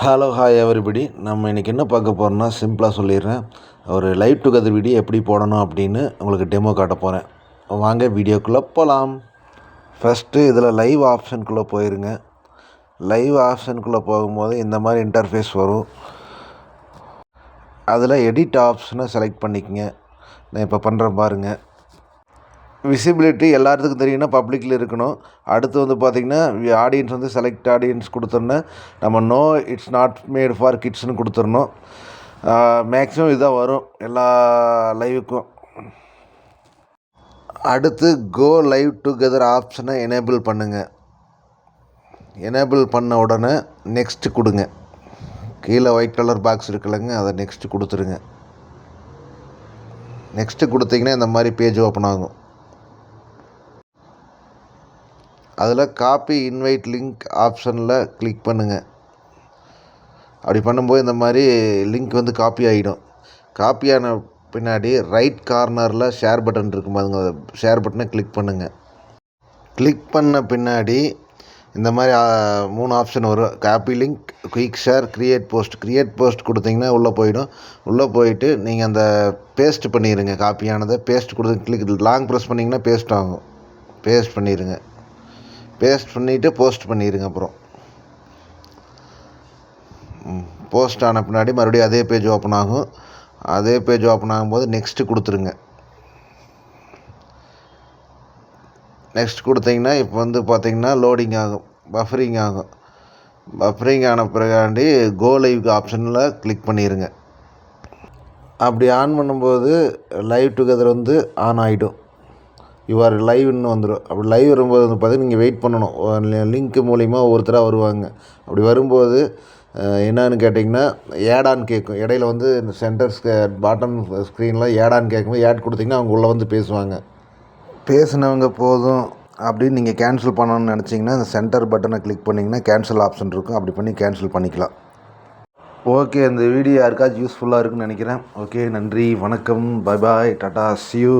Hello hi everybody நம்ம இன்றைக்கி என்ன பார்க்க போகிறோம்னா சிம்பிளாக சொல்லிடுறேன். ஒரு லைவ் டுகெதர் வீடியோ எப்படி போடணும் அப்படின்னு உங்களுக்கு டெமோ காட்ட போகிறேன் வாங்க வீடியோக்குள்ளே போகலாம் ஃபஸ்ட்டு இதில் லைவ் ஆப்ஷனுக்குள்ளே போயிருங்க. லைவ் ஆப்ஷனுக்குள்ளே போகும்போது இந்த மாதிரி இன்டர்ஃபேஸ் வரும். அதில் எடிட் ஆப்ஷனை செலக்ட் பண்ணிக்கங்க. நான் இப்போ பண்ணுறேன் பாருங்கள் விசிபிலிட்டி எல்லாத்துக்கும் தெரியும்னா பப்ளிக்கில் இருக்கணும். அடுத்து வந்து பார்த்திங்கன்னா ஆடியன்ஸ் வந்து செலக்ட் ஆடியன்ஸ் கொடுத்தோன்னே நம்ம no it's not made for கிட்ஸ்னு கொடுத்துடணும். மேக்ஸிமம் இதாக வரும் எல்லா லைவுக்கும் அடுத்து கோ லைவ் டுகெதர் ஆப்ஷனை எனேபிள் பண்ணுங்கள் எனேபிள் பண்ண உடனே நெக்ஸ்ட்டு கொடுங்க. கீழே ஒயிட் கலர் பாக்ஸ் இருக்குல்லங்க அதை நெக்ஸ்ட்டு கொடுத்துருங்க. நெக்ஸ்ட்டு கொடுத்தீங்கன்னா இந்த மாதிரி பேஜ் ஓப்பன் ஆகும். அதில் காப்பி இன்வைட் லிங்க் ஆப்ஷனில் கிளிக் பண்ணுங்கள் அப்படி பண்ணும்போது இந்த மாதிரி லிங்க் வந்து காப்பி ஆகிடும் காப்பி ஆன பின்னாடி ரைட் கார்னரில் ஷேர் பட்டன் இருக்கும் பாருங்க. ஷேர் பட்டனை கிளிக் பண்ணுங்கள் கிளிக் பண்ண பின்னாடி இந்த மாதிரி மூணு ஆப்ஷன் வரும். Copy link quick share create post create post கொடுத்தீங்கன்னா உள்ளே போயிடும். உள்ளே போயிட்டு நீங்கள் அந்த பேஸ்ட் பண்ணிடுங்க காப்பியானதை பேஸ்ட் கொடுத்து கிளிக் லாங் ப்ரெஸ் பண்ணிங்கன்னா பேஸ்ட் ஆகும். பேஸ்ட் பண்ணிடுங்க பேஸ்ட் பண்ணிவிட்டு போஸ்ட் பண்ணிடுங்க அப்புறம் போஸ்ட் ஆன பின்னாடி மறுபடியும் அதே பேஜ் ஓப்பன் ஆகும். அதே பேஜ் ஓப்பன் ஆகும்போது நெக்ஸ்ட்டு கொடுத்துருங்க. நெக்ஸ்ட் கொடுத்தீங்கன்னா இப்போ வந்து பார்த்திங்கன்னா லோடிங் ஆகும் பஃபரிங் ஆகும். பஃபரிங் ஆன பிறகாண்டி கோ லைவ் ஆப்ஷனில் கிளிக் பண்ணிடுங்க அப்படி ஆன் பண்ணும்போது லைவ் டுகெதர் வந்து ஆன் ஆகிடும் யுவர் லைவ்னு வந்துடும் அப்படி லைவ் வரும்போது வந்து பார்த்தீங்கன்னா நீங்கள் வெயிட் பண்ணணும். லிங்க் மூலிமா ஒருத்தராக வருவாங்க. அப்படி வரும்போது என்னன்னு கேட்டிங்கன்னா ஏடான்னு கேட்கும் இடையில வந்து இந்த சென்டர் பாட்டம் ஸ்க்ரீனில் ஏடான்னு கேட்கும்போது ஏட் கொடுத்தீங்கன்னா அவங்க உள்ளே வந்து பேசுவாங்க. பேசினவங்க போதும். அப்படின்னு நீங்கள் கேன்சல் பண்ணணும்னு நினச்சிங்கன்னா அந்த சென்டர் பட்டனை கிளிக் பண்ணிங்கன்னா கேன்சல் ஆப்ஷன் இருக்கும். அப்படி பண்ணி கேன்சல் பண்ணிக்கலாம். ஓகே இந்த வீடியோ யாருக்காச்சும் யூஸ்ஃபுல்லாக இருக்குன்னு நினைக்கிறேன். ஓகே நன்றி வணக்கம் பை பாய் டாட்டா சியூ